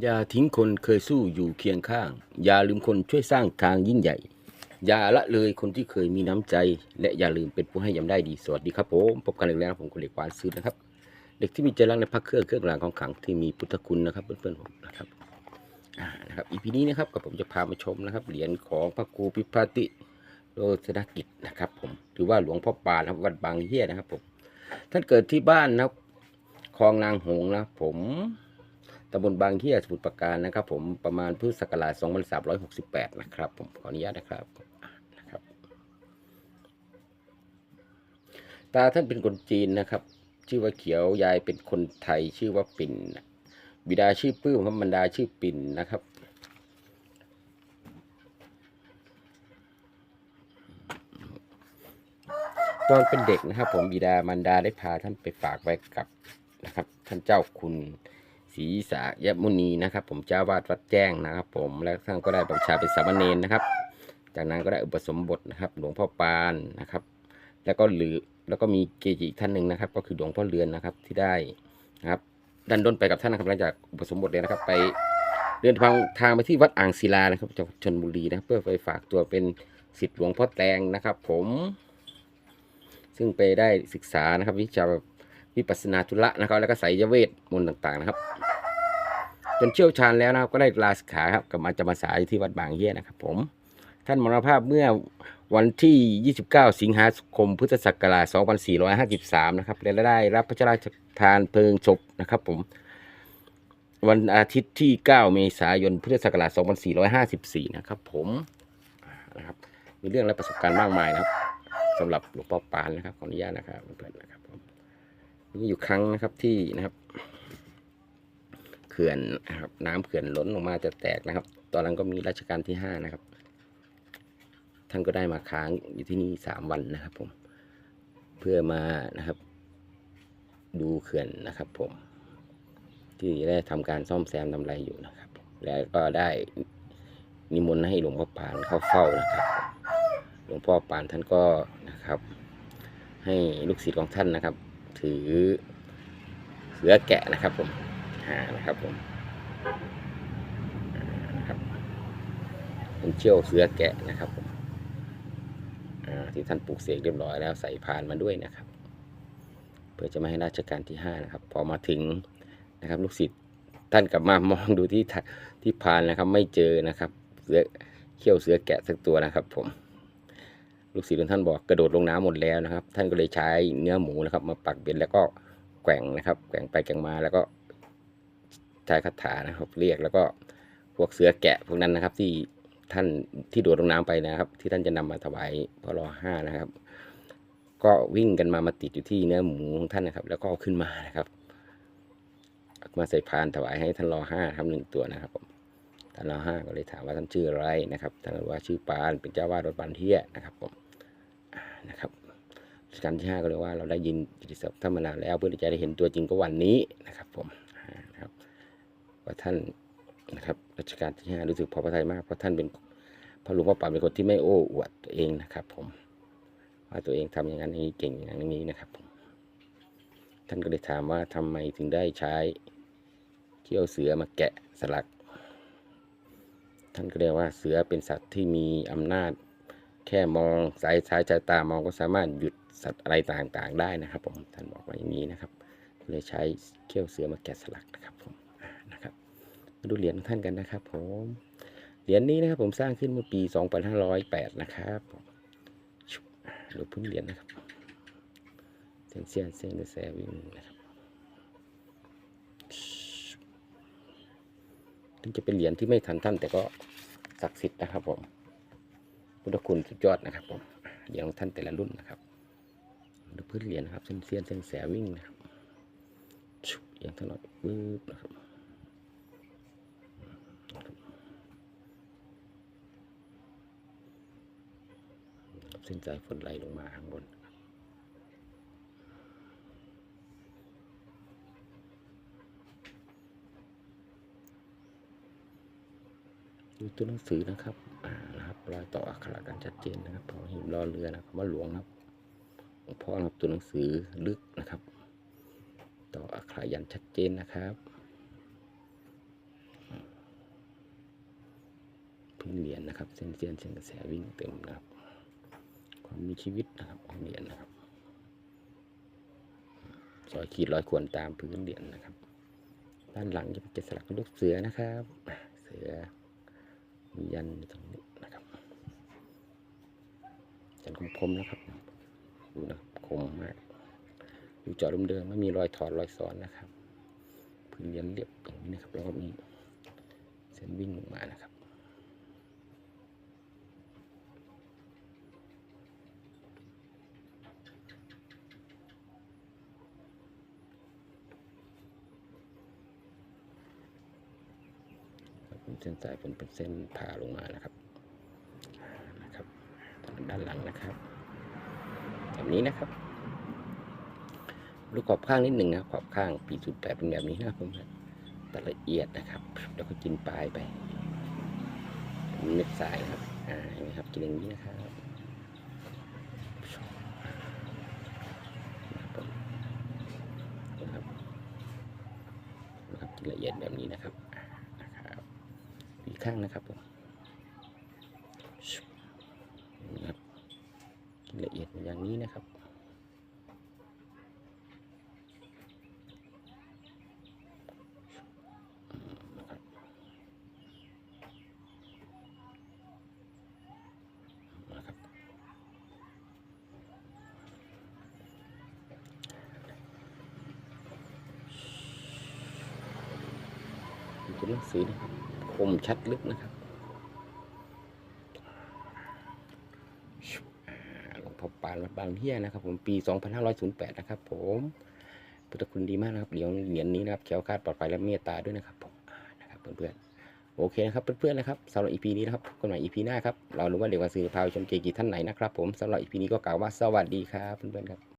อย่าทิ้งคนเคยสู้อยู่เคียงข้าง อย่าลืมคนช่วยสร้างทางยิ่งใหญ่ อย่าละเลยคนที่เคยมีน้ำใจ และอย่าลืมเป็นผู้ให้ยำได้ดี สวัสดีครับผมพบกันอีกแล้วนะผมคุณเด็กหวานซื้อนะครับ เด็กที่มีใจรักในพระเครื่องเครื่องรางของขลังที่มีพุทธคุณนะครับเพื่อนๆผมนะครับอ่านะครับอีพีนี้นะครับกับผมจะพามาชมนะครับ เหรียญของพระครูพิพาติโรจนกิจนะครับ ผมหรือว่าหลวงพ่อปานนะครับวัดบางเฮียนะครับผมท่านเกิดที่บ้านนะครับคลองนางหงนะผม ตำบลบางเที่ยสมุทรปราการนะครับ ผมประมาณพุทธศักราช2368 นะครับ ผมขออนุญาตนะครับนะครับ ตาท่านเป็นคนจีนนะครับ ชื่อว่าเขียวยายเป็นคนไทยชื่อว่าปิ่นบิดาชื่อปื้มครับบรรดาชื่อปิ่นนะครับตอนเป็นเด็กนะครับ ผมบิดามารดาได้พาท่านไปฝากไว้กับนะครับ ท่านเจ้าคุณ ศรีสายมุนีนะครับ ผมเจ้าวาดวัดแจ้งนะครับ ผมแล้วท่านก็ได้บัญชาเป็นสามเณรนะครับ จากนั้นก็ได้อุปสมบทนะครับ หลวงพ่อปานนะครับ แล้วก็หรือแล้วก็มีเกจิอีกท่านหนึ่งนะครับ ก็คือหลวงพ่อเรือนนะครับที่ได้นะครับดันด้นไปกับท่านนะครับหลังจากอุปสมบทเลยนะครับ ไปเดินทางทางไปที่วัดอ่างศิลานะครับจังหวัดชนบุรีนะครับเพื่อไปฝากตัวเป็นศิษย์หลวงพ่อแตงนะครับ ผม ซึ่งไปได้ศึกษานะครับ วิชาวิปัสสนาธุระนะครับ แล้วก็ไสยเวทมนต์ต่างๆนะครับ จนเชี่ยวชาญแล้วนะครับ ก็ได้ลาสิกขาครับกับมาจำพรรษาอยู่ที่วัดบางเฮียนะครับ ผม ท่านมรณภาพเมื่อวันที่ 29 สิงหาคม พุทธศักราช 2453 นะครับและได้รับพระราชทานเพลิงศพนะครับ ผม วันอาทิตย์ที่ 9 เมษายน พุทธศักราช 2454 นะครับ ผมนะครับ มีเรื่องและประสบการณ์มากมายนะครับสำหรับหลวงพ่อปานนะครับขออนุญาตนะครับเพื่อนๆนะครับผมมีอยู่ครั้งนะครับที่นะครับ เขื่อนนะครับน้ำเขื่อนล้นออกมาจะแตกนะครับ ตอนนั้นก็มีรัชกาลที่ห้านะครับ ท่านก็ได้มาค้างอยู่ที่นี่สามวันนะครับผมเพื่อมานะครับ ดูเขื่อนนะครับ ผม ที่ได้ทำการซ่อมแซมทำไรอยู่นะครับ แล้วก็ได้นิมนต์ให้หลวงพ่อปานเข้าเฝ้านะครับ หลวงพ่อปานท่านก็นะครับ ให้ลูกศิษย์ของท่านนะครับ ถือเสือแกะนะครับผมานะครับผมนะครับเป็นเชี่ยวเสือแกะนะครับผมที่ท่านปลูกเสกเรียบร้อยแล้วใส่พานมาด้วยนะครับ เพื่อจะไม่ให้ราชการที่ห้านะครับ พอมาถึงนะครับ ลูกศิษย์ท่านกลับมามองดูที่ที่พานนะครับ ไม่เจอนะครับ เสือเขี้ยวเสือแกะสักตัวนะครับ ผม ลูกศิษย์ของท่านบอกกระโดดลงน้ำหมดแล้วนะครับ ท่านก็เลยใช้เนื้อหมูนะครับ มาปักเบ็ดแล้วก็แกว่งนะครับ แกว่งไปแกว่งมาแล้วก็ ใช้คาถานะครับ เรียกแล้วก็พวกเสือแกะพวกนั้นนะครับ ที่ท่านที่โดดลงน้ำไปนะครับ ที่ท่านจะนำมาถวายพระรอห้านะครับ ก็วิ่งกันมามาติดอยู่ที่เนื้อหมูของท่านนะครับ แล้วก็เอาขึ้นมานะครับมาใส่พานถวายให้ท่านรอห้าทำหนึ่งตัวนะครับผมท่านรอห้าก็เลยถามว่าท่านชื่ออะไรนะครับท่านก็ว่าชื่อปานเป็นเจ้าวาดวัดปานเทียนะครับผมนะครับรัชกาลที่ห้าก็เลยว่าเราได้ยินกิติศัพท์ท่านมานานแล้วเพื่อที่จะได้เห็นตัวจริงก็วันนี้นะครับผมนะครับ ว่าท่านนะครับรัชกาลที่ห้ารู้สึกพอพระทัยมากเพราะท่านเป็นพระหลวงพ่อป่าเป็นคนที่ไม่โอ้อวดตัวเองนะครับ ผม ว่าตัวเองทำอย่างนั้นอย่างนี้เก่งอย่างนั้นนี้นะครับผมท่านก็เลยถามว่าทำไมถึงได้ใช้เขี้ยวเสือมาแกะสลัก ท่านก็เรียกว่าเสือเป็นสัตว์ที่มีอำนาจ แค่มองสายสายสายตามองก็สามารถหยุดสัตว์อะไรต่างๆ ได้นะครับ ผมท่านบอกว่าอย่างนี้นะครับเลยใช้เขี้ยวเสือมาแกะสลักนะครับผม มาดูเหรียญของท่านกันนะครับ ผม เหรียญนี้นะครับ ผมสร้างขึ้นเมื่อปี 2508 นะครับผมชุบอ่าดูพื้นเหรียญนะครับเส้นเสียนเส้นแสวิ่งนะครับถึงจะเป็นเหรียญที่ไม่ทันท่านแต่ก็ศักดิ์สิทธิ์นะครับ ผมพุทธคุณสุดยอดนะครับ ผมเหรียญของท่านแต่ละรุ่นนะครับดูพื้นเหรียญนะครับ เส้นเสียนเส้นแสวิ่งนะครับชุบอย่างถนอดปึ๊บนะครับ เส้นสายฝนไหลลงมาข้างบนดูตัวหนังสือนะครับ อ่านะครับรอยต่ออักขระกันชัดเจนนะครับพอหินรอเรือนะครับว่าหลวงนะครับหลวงพ่อนะครับตัวหนังสือลึกนะครับ ต่ออักขระยันชัดเจนนะครับพื้นเหรียญนะครับ เส้นเสี้ยนเส้นกระแสวิ่งเต็มนะครับ มีชีวิตนะครับของเหรียญนะครับรอยขีดรอยข่วนตามพื้นเหรียญนะครับ ด้านหลังจะเป็นเกสลักลูกเสือนะครับ เสือมียันตรงนี้นะครับยันคมๆนะครับ ดูนะครับคมมากดูเจาะเดิมไม่มีรอยถอดรอยซ้อนนะครับ พื้นเหรียญเรียบอย่างนี้นะครับแล้วก็มีเส้นวิ่งลงมานะครับ เส้นสายเป็นเป็นเส้นผ่าลงมานะครับนะครับด้านหลังนะครับแบบนี้นะครับดูขอบข้างนิดหนึ่งนะครับขอบข้างปีสุดแปดเป็นแบบนี้นะครับผมแต่ละเอียดนะครับ แล้วก็กินปลายไปเม็ดสายครับอ่าเห็นไหมครับกินอย่างนี้นะครับนะครับกินละเอียดแบบนี้นะครับนะครับ อีก ข้างนะครับผมนี่ครับละเอียดอย่างนี้นะครับนะครับนะครับดูตัวหนังสือนะครับ คมชัดลึกนะครับหลวงพ่อปานวัดบางเฮียนะครับ ผมปี 2508 นะครับ ผมพุทธคุณดีมากนะครับเหรียญเหรียญนี้นะครับแคล้วคาดปลอดภัยและเมตตาด้วยนะครับผมนะครับเพื่อนๆโอเคนะครับเพื่อนๆนะครับสำหรับ EP นี้นะครับพบกันใหม่ EP หน้าครับเรารู้ว่าเด็กวันซื้อพาไปชมเกจิท่านไหนนะครับ ผมสำหรับ EP นี้ก็กล่าวว่าสวัสดีครับเพื่อนๆครับ